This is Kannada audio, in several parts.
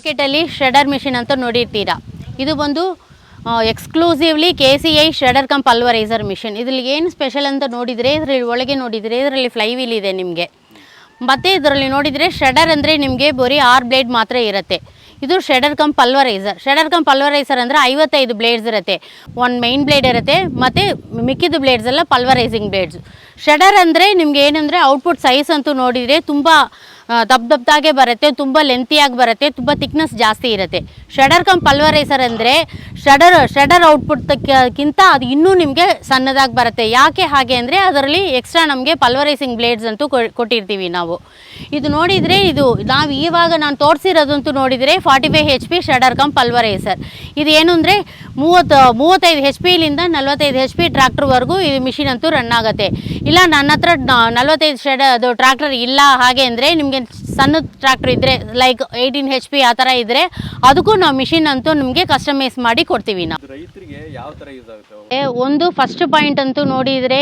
ಮಾರ್ಕೆಟಲ್ಲಿ ಶ್ರೆಡರ್ ಮಿಷಿನ್ ಅಂತ ನೋಡಿರ್ತೀರಾ. ಇದು ಬಂದು exclusively K C I shredder cum pulveriser machine. ಇದ್ರಲ್ಲಿ ಏನು ಸ್ಪೆಷಲ್ ಅಂತ ನೋಡಿದರೆ, ಇದರಲ್ಲಿ ಒಳಗೆ ನೋಡಿದರೆ, ಇದರಲ್ಲಿ ಫ್ಲೈ ವೀಲ್ ಇದೆ ನಿಮಗೆ. ಮತ್ತು ಇದರಲ್ಲಿ ನೋಡಿದರೆ ಶ್ರೆಡರ್ ಅಂದರೆ ನಿಮಗೆ ಬರೀ ಆರು ಬ್ಲೇಡ್ ಮಾತ್ರ ಇರುತ್ತೆ. ಇದು shredder cum pulveriser shredder cum pulveriser ಅಂದರೆ ಐವತ್ತೈದು ಬ್ಲೇಡ್ಸ್ ಇರುತ್ತೆ. ಒಂದು ಮೈನ್ ಬ್ಲೇಡ್ ಇರುತ್ತೆ, ಮತ್ತು ಮಿಕ್ಕಿದ ಬ್ಲೇಡ್ಸ್ ಎಲ್ಲ ಪಲ್ವರೈಸಿಂಗ್ ಬ್ಲೇಡ್ಸ್ ಶ್ರೆಡರ್ ಅಂದರೆ ನಿಮ್ಗೆ ಏನಂದರೆ ಔಟ್ಪುಟ್ ಸೈಜ್ ಅಂತೂ ನೋಡಿದರೆ ತುಂಬ ದಪ್ಪ ದಪ್ಪದಾಗೆ ಬರುತ್ತೆ, ತುಂಬ ಲೆಂತಿಯಾಗಿ ಬರುತ್ತೆ, ತುಂಬ ತಿಕ್ನೆಸ್ ಜಾಸ್ತಿ ಇರುತ್ತೆ. ಶಡರ್ ಕಮ್ ಪಲ್ವರೈಸರ್ ಅಂದರೆ ಶಡರ್ ಶಡರ್ ಔಟ್ಪುಟ್ಕ್ಕಿಂತ ಅದು ಇನ್ನೂ ನಿಮಗೆ ಸಣ್ಣದಾಗಿ ಬರುತ್ತೆ. ಯಾಕೆ ಹಾಗೆ ಅಂದರೆ ಅದರಲ್ಲಿ ಎಕ್ಸ್ಟ್ರಾ ನಮಗೆ ಪಲ್ವರೈಸಿಂಗ್ ಬ್ಲೇಡ್ಸ್ ಅಂತೂ ಕೊ- ಕೊಟ್ಟಿರ್ತೀವಿ ನಾವು. ಇದು ನೋಡಿದರೆ ಇದು ನಾವು ಇವಾಗ ನಾನು ತೋರಿಸಿರೋದಂತೂ ನೋಡಿದರೆ forty five H P shredder cum pulveriser ಇದು ಏನು ಅಂದರೆ ಮೂವತ್ತು, ಮೂವತ್ತೈದು ಹೆಚ್ ಪಿಲಿಂದ ನಲ್ವತ್ತೈದು ಹೆಚ್ ಪಿ ಟ್ರ್ಯಾಕ್ಟರ್ವರೆಗೂ ಈ ಮಿಷಿನ್ ಅಂತೂ ರನ್ ಆಗುತ್ತೆ. ಇಲ್ಲ ನನ್ನ ಹತ್ರ ನಲ್ವತ್ತೈದು ಶಡ ಅದು ಟ್ರ್ಯಾಕ್ಟರ್ ಇಲ್ಲ ಹಾಗೆ ಅಂದರೆ ನಿಮಗೆ ಸಣ್ಣ ಟ್ರ್ಯಾಕ್ಟರ್ ಇದ್ದರೆ ಲೈಕ್ ಏಯ್ಟೀನ್ ಹೆಚ್ ಪಿ ಆ ಥರ ಇದ್ದರೆ ಅದಕ್ಕೂ ನಾವು ಮಿಷಿನ್ ಅಂತೂ ನಿಮಗೆ ಕಸ್ಟಮೈಸ್ ಮಾಡಿ ಕೊಡ್ತೀವಿ ನಾವು. ಒಂದು ಫಸ್ಟ್ ಪಾಯಿಂಟ್ ಅಂತೂ ನೋಡಿದರೆ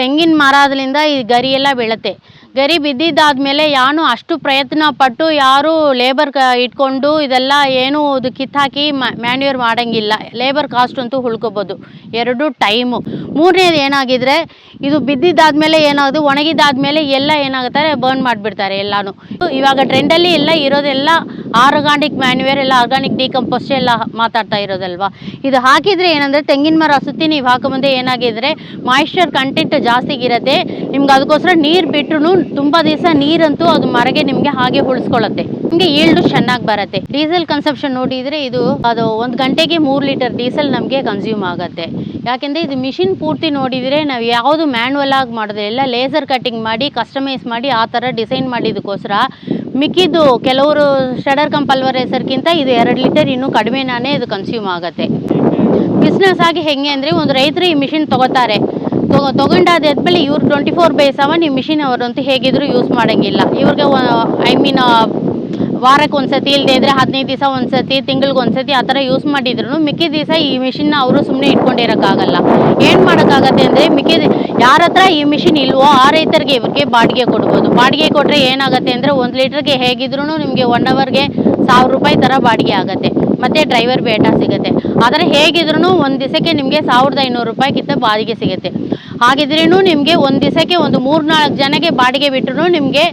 ತೆಂಗಿನ ಮರದಿಂದ ಈ ಗರಿ ಎಲ್ಲ ಬೀಳುತ್ತೆ. ಗರಿ ಬಿದ್ದಿದ್ದಾದ್ಮೇಲೆ ಯಾನು ಅಷ್ಟು ಪ್ರಯತ್ನ ಪಟ್ಟು ಯಾರು ಲೇಬರ್ ಇಟ್ಕೊಂಡು ಇದೆಲ್ಲ ಏನು ಅದು ಕಿತ್ತಾಕಿ ಮ್ಯಾನ್ಯೂರ್ ಮಾಡೋಂಗಿಲ್ಲ. ಲೇಬರ್ ಕಾಸ್ಟ್ ಅಂತೂ ಉಳ್ಕೋಬೋದು. ಎರಡು ಟೈಮು ಮೂರನೇದು ಏನಾಗಿದ್ರೆ ಇದು ಬಿದ್ದಿದ್ದಾದ್ಮೇಲೆ ಏನಾಗೋದು, ಒಣಗಿದ್ದಾದ್ಮೇಲೆ ಎಲ್ಲ ಏನಾಗುತ್ತಾರೆ ಬರ್ನ್ ಮಾಡಿಬಿಡ್ತಾರೆ ಎಲ್ಲಾನು. ಇವಾಗ ಟ್ರೆಂಡಲ್ಲಿ ಎಲ್ಲ ಇರೋದೆಲ್ಲ ಆರ್ಗಾನಿಕ್ ಮ್ಯಾನ್ಯೂರ್ ಎಲ್ಲ, ಆರ್ಗಾನಿಕ್ ಡಿಕಂಪೋಸ್ಟ್ ಎಲ್ಲ ಮಾತಾಡ್ತಾ ಇರೋದಲ್ವಾ? ಇದು ಹಾಕಿದರೆ ಏನಂದರೆ ತೆಂಗಿನ ಮರ, ಸುತ್ತಿ ನೀವು ಹಾಕೊಂಬಂದೆ ಏನಾಗಿದ್ರೆ ಮಾಯಿಶ್ಚರ್ ಕಂಟೆಂಟ್ ಜಾಸ್ತಿ ಇರುತ್ತೆ. ನಿಮ್ಗೆ ಅದಕ್ಕೋಸ್ಕರ ನೀರು ಬಿಟ್ಟರು ತುಂಬ ದಿವಸ ನೀರಂತೂ ಅದು ಮರಗೆ ನಿಮಗೆ ಹಾಗೆ ಉಳಿಸ್ಕೊಳತ್ತೆ ನಿಮಗೆ ಈಲ್ಡು ಚೆನ್ನಾಗಿ ಬರುತ್ತೆ. ಡೀಸೆಲ್ ಕನ್ಸಪ್ಷನ್ ನೋಡಿದರೆ ಇದು ಅದು ಒಂದು ಗಂಟೆಗೆ ಮೂರು ಲೀಟರ್ ಡೀಸೆಲ್ ನಮಗೆ ಕನ್ಸ್ಯೂಮ್ ಆಗುತ್ತೆ. ಯಾಕೆಂದರೆ ಇದು ಮಿಷಿನ್ ಪೂರ್ತಿ ನೋಡಿದರೆ ನಾವು ಯಾವುದು ಮ್ಯಾನ್ಯಲ್ ಆಗಿ ಮಾಡಿದ್ರೆ ಎಲ್ಲ ಲೇಸರ್ ಕಟ್ಟಿಂಗ್ ಮಾಡಿ ಕಸ್ಟಮೈಸ್ ಮಾಡಿ, ಆ ಥರ ಡಿಸೈನ್ ಮಾಡಿದ್ದಕ್ಕೋಸ್ಕರ ಮಿಕ್ಕಿದ್ದು ಕೆಲವರು ಶಡರ್ ಕಂಪಲ್ವರೈಸರ್ಗಿಂತ ಇದು ಎರಡು ಲೀಟರ್ ಇನ್ನೂ ಕಡಿಮೆನೇ ಇದು ಕನ್ಸ್ಯೂಮ್ ಆಗುತ್ತೆ. ಬಿಸ್ನೆಸ್ ಆಗಿ ಹೆಂಗೆ ಅಂದರೆ ಒಂದು ರೈತರು ಈ ಮಿಷಿನ್ ತೊಗೋತಾರೆ. ತಗೊ ತೊಗೊಂಡಾದ್ಮೇಲೆ ಇವ್ರು ಟ್ವೆಂಟಿ ಫೋರ್ ಬೈ ಸೆವೆನ್ ಈ ಮಿಷಿನ್ ಅವರಂತೂ ಹೇಗಿದ್ರು ಯೂಸ್ ಮಾಡೋಂಗಿಲ್ಲ. ಇವ್ರಿಗೆ ಐ ಮೀನ್ ವಾರಕ್ಕೆ ಒಂದ್ಸತಿ ಇಲ್ಲದೆ ಇದ್ರೆ ಹದಿನೈದು ದಿವಸ ಒಂದ್ಸತಿ, ತಿಂಗಳಿಗೆ ಒಂದ್ಸತಿ ಆ ಥರ ಯೂಸ್ ಮಾಡಿದ್ರು ಮಿಕ್ಕಿದ ದಿವಸ ಈ ಮಿಷಿನ್ನ ಅವರು ಸುಮ್ಮನೆ ಇಟ್ಕೊಂಡಿರೋಕ್ಕಾಗಲ್ಲ. ಏನು ಮಾಡೋಕ್ಕಾಗತ್ತೆ ಅಂದರೆ ಮಿಕ್ಕಿ ಯಾರ ಹತ್ರ ಈ ಮಿಷಿನ್ ಇಲ್ವೋ ಆ ರೈತರಿಗೆ ಇವ್ರಿಗೆ ಬಾಡಿಗೆ ಕೊಡ್ಬೋದು. ಬಾಡಿಗೆ ಕೊಟ್ಟರೆ ಏನಾಗುತ್ತೆ ಅಂದರೆ ಒಂದು ಲೀಟ್ರಿಗೆ ಹೇಗಿದ್ರು ನಿಮಗೆ ಒನ್ ಅವರ್ಗೆ ಸಾವಿರ ರೂಪಾಯಿ ಥರ ಬಾಡಿಗೆ ಆಗುತ್ತೆ. ಮತ್ತು ಡ್ರೈವರ್ ಬೇಟ ಸಿಗುತ್ತೆ. ಆದರೆ ಹೇಗಿದ್ರು ಒಂದು ದಿವಸಕ್ಕೆ ನಿಮಗೆ ಸಾವಿರದ ಐನೂರು ರೂಪಾಯಿಗಿಂತ ಬಾಡಿಗೆ ಸಿಗುತ್ತೆ. ಹಾಗಿದ್ರೂ ನಿಮಗೆ ಒಂದು ದಿವಸಕ್ಕೆ ಒಂದು ಮೂರು ನಾಲ್ಕು ಜನಕ್ಕೆ ಬಾಡಿಗೆ ಬಿಟ್ಟರು ನಿಮಗೆ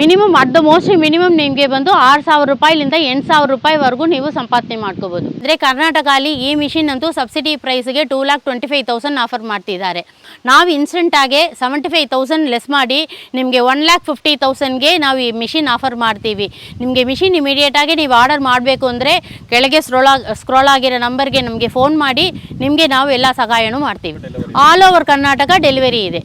minimum at the most minimum ನಿಮಗೆ ಬಂದು ಆರು ಸಾವಿರ ರೂಪಾಯಿಲಿಂದ ಎಂಟು ಸಾವಿರ ರೂಪಾಯಿವರೆಗೂ ನೀವು ಸಂಪಾದನೆ ಮಾಡ್ಕೋಬೋದು. ಅಂದರೆ ಕರ್ನಾಟಕ ಅಲ್ಲಿ ಈ ಮಿಷಿನ್ ಅಂತೂ subsidy ಪ್ರೈಸ್ಗೆ two lakh twenty five thousand offer ಮಾಡ್ತಿದ್ದಾರೆ. ನಾವು ಇನ್ಸ್ಟೆಂಟಾಗೆ ಸೆವೆಂಟಿ ಫೈವ್ ತೌಸಂಡ್ ಲೆಸ್ ಮಾಡಿ ನಿಮಗೆ ಒನ್ ಲ್ಯಾಕ್ ಫಿಫ್ಟಿ ತೌಸಂಡ್ಗೆ ನಾವು ಈ ಮಿಷಿನ್ ಆಫರ್ ಮಾಡ್ತೀವಿ. ನಿಮಗೆ ಮಿಷಿನ್ ಇಮಿಡಿಯೇಟಾಗಿ ನೀವು ಆರ್ಡರ್ ಮಾಡಬೇಕು ಅಂದರೆ ಕೆಳಗೆ ಸ್ಕ್ರೋಲ್ ಸ್ಕ್ರೋಲ್ ಆಗಿರೋ ನಂಬರ್ಗೆ ನಮಗೆ ಫೋನ್ ಮಾಡಿ ನಿಮಗೆ ನಾವು ಎಲ್ಲ ಸಹಾಯನೂ ಮಾಡ್ತೀವಿ. ಆಲ್ ಓವರ್ ಕರ್ನಾಟಕ ಡೆಲಿವರಿ ಇದೆ.